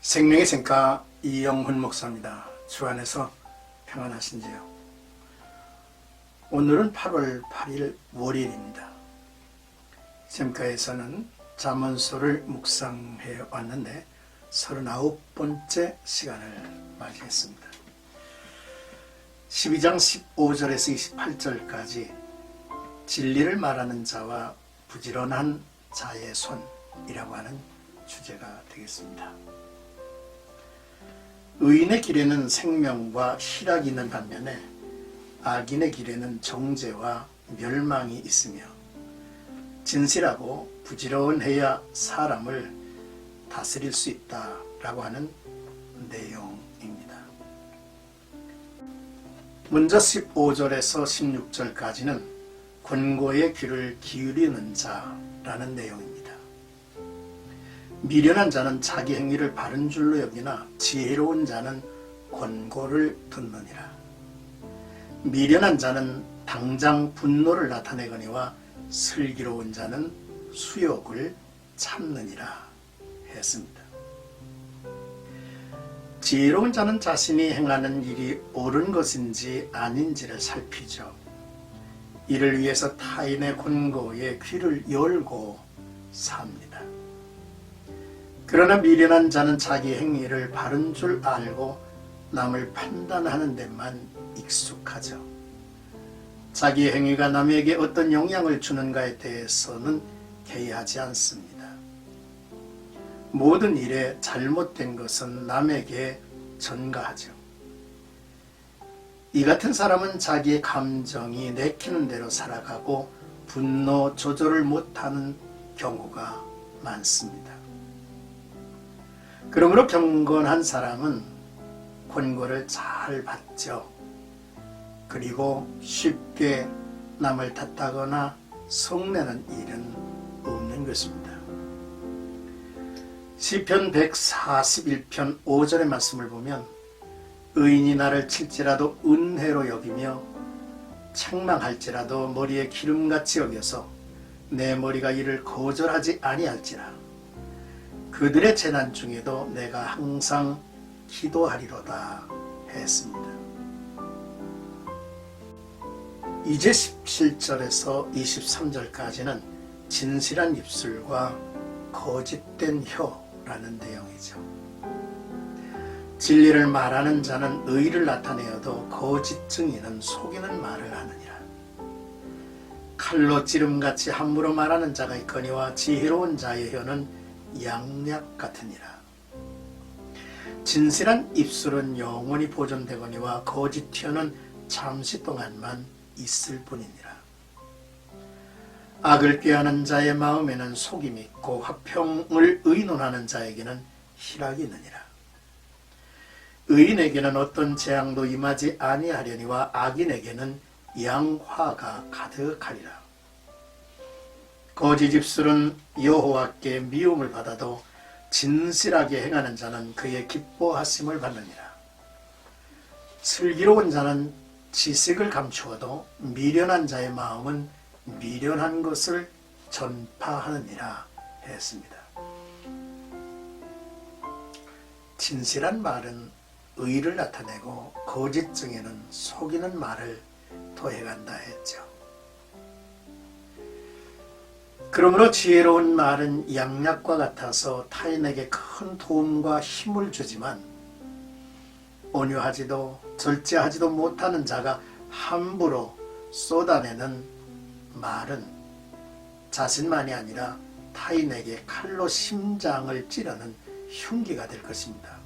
생명의 생가 이영훈 목사입니다. 주 안에서 평안하신지요? 오늘은 8월 8일 월요일입니다. sem가에서는 잠언서를 묵상해 왔는데 39번째 시간을 맞이했습니다. 12장 15절에서 28절까지 진리를 말하는 자와 부지런한 자의 손이라고 하는 주제가 되겠습니다. 의인의 길에는 생명과 희락이 있는 반면에 악인의 길에는 정죄와 멸망이 있으며 진실하고 부지런해야 사람을 다스릴 수 있다라고 하는 내용입니다. 먼저 15절에서 16절까지는 권고의 귀를 기울이는 자라는 내용입니다. 미련한 자는 자기 행위를 바른 줄로 여기나 지혜로운 자는 권고를 듣느니라. 미련한 자는 당장 분노를 나타내거니와 슬기로운 자는 수욕을 참느니라 했습니다. 지혜로운 자는 자신이 행하는 일이 옳은 것인지 아닌지를 살피죠. 이를 위해서 타인의 권고에 귀를 열고 삽니다. 그러나 미련한 자는 자기 행위를 바른 줄 알고 남을 판단하는 데만 익숙하죠. 자기 행위가 남에게 어떤 영향을 주는가에 대해서는 개의하지 않습니다. 모든 일에 잘못된 것은 남에게 전가하죠. 이 같은 사람은 자기의 감정이 내키는 대로 살아가고 분노 조절을 못하는 경우가 많습니다. 그러므로 경건한 사람은 권고를 잘 받죠. 그리고 쉽게 남을 탓하거나 성내는 일은 없는 것입니다. 시편 141편 5절의 말씀을 보면 의인이 나를 칠지라도 은혜로 여기며 책망할지라도 머리에 기름같이 여겨서 내 머리가 이를 거절하지 아니할지라 그들의 재난 중에도 내가 항상 기도하리로다 했습니다. 이제 17절에서 23절까지는 진실한 입술과 거짓된 혀라는 내용이죠. 진리를 말하는 자는 의를 나타내어도 거짓 증인은 속이는 말을 하느니라. 칼로 찌름같이 함부로 말하는 자가 있거니와 지혜로운 자의 혀는 양약 같으니라. 진실한 입술은 영원히 보존되거니와 거짓 혀는 잠시 동안만 있을 뿐이니라. 악을 꾀하는 자의 마음에는 속임이 있고 화평을 의논하는 자에게는 희락이 있느니라. 의인에게는 어떤 재앙도 임하지 아니하려니와 악인에게는 양화가 가득하리라. 거짓 입술은 여호와께 미움을 받아도 진실하게 행하는 자는 그의 기뻐하심을 받느니라. 슬기로운 자는 지식을 감추어도 미련한 자의 마음은 미련한 것을 전파하느니라 했습니다. 진실한 말은 의를 나타내고 거짓 중에는 속이는 말을 더해간다 했죠. 그러므로 지혜로운 말은 양약과 같아서 타인에게 큰 도움과 힘을 주지만 온유하지도 절제하지도 못하는 자가 함부로 쏟아내는 말은 자신만이 아니라 타인에게 칼로 심장을 찌르는 흉기가 될 것입니다.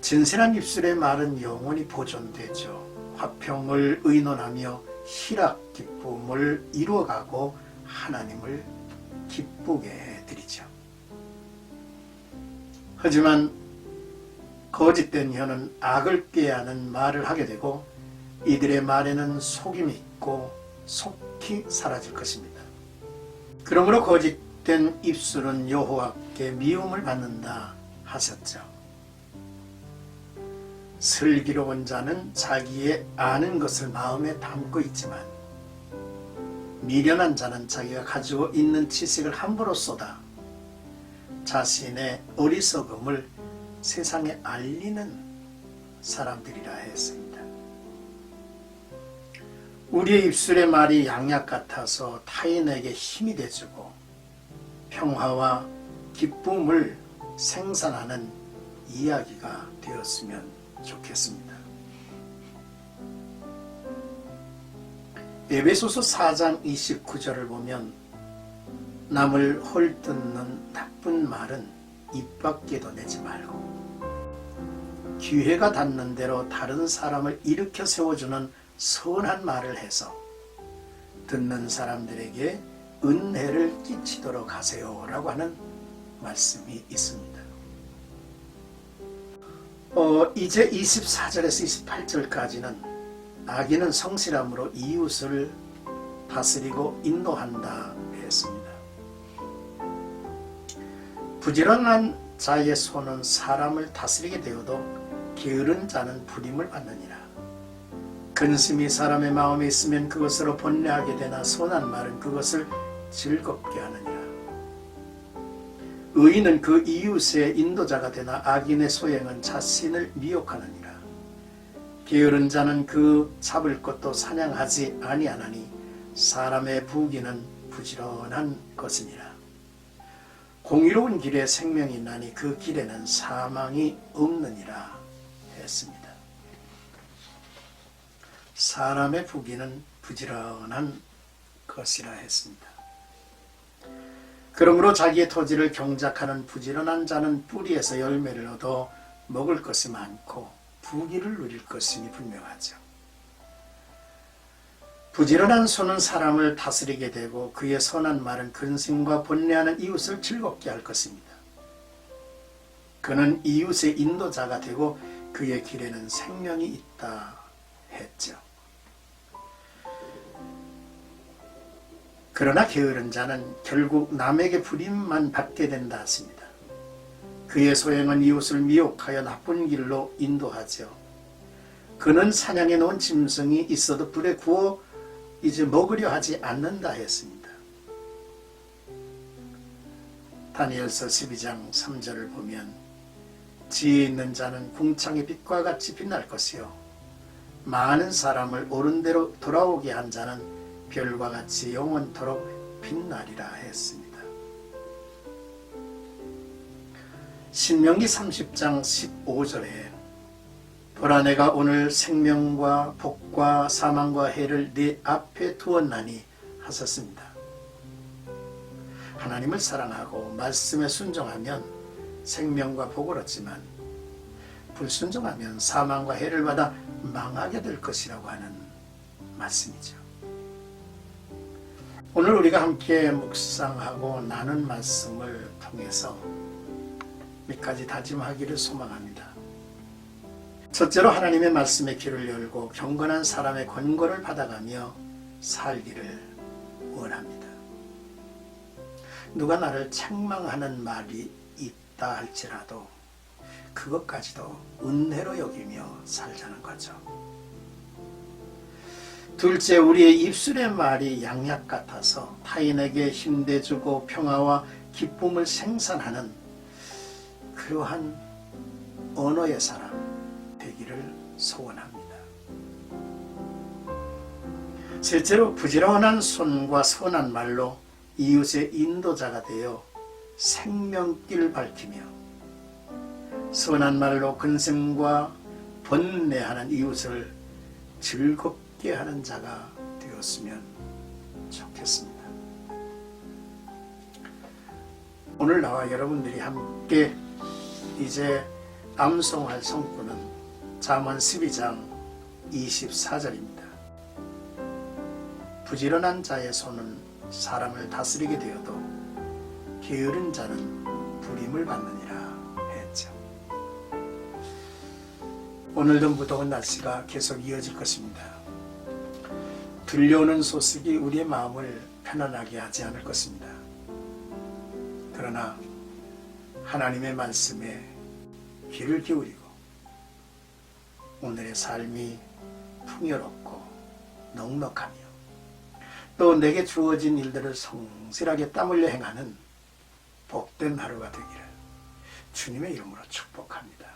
진실한 입술의 말은 영원히 보존되죠. 화평을 의논하며 희락 기쁨을 이루어가고 하나님을 기쁘게 해드리죠. 하지만 거짓된 혀는 악을 꾀하는 말을 하게 되고 이들의 말에는 속임이 있고 속히 사라질 것입니다. 그러므로 거짓된 입술은 여호와께 미움을 받는다 하셨죠. 슬기로운 자는 자기의 아는 것을 마음에 담고 있지만 미련한 자는 자기가 가지고 있는 지식을 함부로 쏟아 자신의 어리석음을 세상에 알리는 사람들이라 했습니다. 우리의 입술의 말이 양약 같아서 타인에게 힘이 돼주고 평화와 기쁨을 생산하는 이야기가 되었으면 좋겠습니다. 에베소서 4장 29절을 보면 남을 헐뜯는 나쁜 말은 입 밖에도 내지 말고 기회가 닿는 대로 다른 사람을 일으켜 세워주는 선한 말을 해서 듣는 사람들에게 은혜를 끼치도록 하세요라고 하는 말씀이 있습니다. 어, 이제 24절에서 28절까지는 아기는 성실함으로 이웃을 다스리고 인도한다 했습니다. 부지런한 자의 손은 사람을 다스리게 되어도 게으른 자는 불임을 받느니라. 근심이 사람의 마음에 있으면 그것으로 번뇌하게 되나 선한 말은 그것을 즐겁게 하느니라. 의인은 그 이웃의 인도자가 되나 악인의 소행은 자신을 미혹하느니라. 게으른 자는 그 잡을 것도 사냥하지 아니하나니 사람의 부귀는 부지런한 것이니라. 공의로운 길에 생명이 있나니 그 길에는 사망이 없느니라 했습니다. 사람의 부귀는 부지런한 것이라 했습니다. 그러므로 자기의 토지를 경작하는 부지런한 자는 뿌리에서 열매를 얻어 먹을 것이 많고 부귀를 누릴 것임이 분명하죠. 부지런한 손은 사람을 다스리게 되고 그의 선한 말은 근심과 번뇌하는 이웃을 즐겁게 할 것입니다. 그는 이웃의 인도자가 되고 그의 길에는 생명이 있다 했죠. 그러나 게으른 자는 결국 남에게 불임만 받게 된다 했습니다. 그의 소행은 이웃을 미혹하여 나쁜 길로 인도하죠. 그는 사냥해 놓은 짐승이 있어도 불에 구워 이제 먹으려 하지 않는다 했습니다. 다니엘서 12장 3절을 보면 지혜 있는 자는 궁창의 빛과 같이 빛날 것이요 많은 사람을 옳은 대로 돌아오게 한 자는 별과 같이 영원토록 빛나리라 했습니다. 신명기 30장 15절에 보라 내가 오늘 생명과 복과 사망과 해를 네 앞에 두었나니 하셨습니다. 하나님을 사랑하고 말씀에 순종하면 생명과 복을 얻지만 불순종하면 사망과 해를 받아 망하게 될 것이라고 하는 말씀이죠. 오늘 우리가 함께 묵상하고 나눈 말씀을 통해서 몇 가지 다짐하기를 소망합니다. 첫째로 하나님의 말씀의 길을 열고 경건한 사람의 권고를 받아가며 살기를 원합니다. 누가 나를 책망하는 말이 있다 할지라도 그것까지도 은혜로 여기며 살자는 거죠. 둘째, 우리의 입술의 말이 양약 같아서 타인에게 힘내주고 평화와 기쁨을 생산하는 그러한 언어의 사람 되기를 소원합니다. 실제로 부지런한 손과 선한 말로 이웃의 인도자가 되어 생명길 밝히며 선한 말로 근심과 번뇌하는 이웃을 즐겁게 하는 자가 되었으면 좋겠습니다. 오늘 나와 여러분들이 함께 이제 암송할 성구는 잠언 12장 24절입니다. 부지런한 자의 손은 사람을 다스리게 되어도 게으른 자는 불임을 받느니라 했죠. 오늘도 무더운 날씨가 계속 이어질 것입니다. 들려오는 소식이 우리의 마음을 편안하게 하지 않을 것입니다. 그러나 하나님의 말씀에 귀를 기울이고 오늘의 삶이 풍요롭고 넉넉하며 또 내게 주어진 일들을 성실하게 땀 흘려 행하는 복, 복된 하루가 되기를 주님의 이름으로 축복합니다.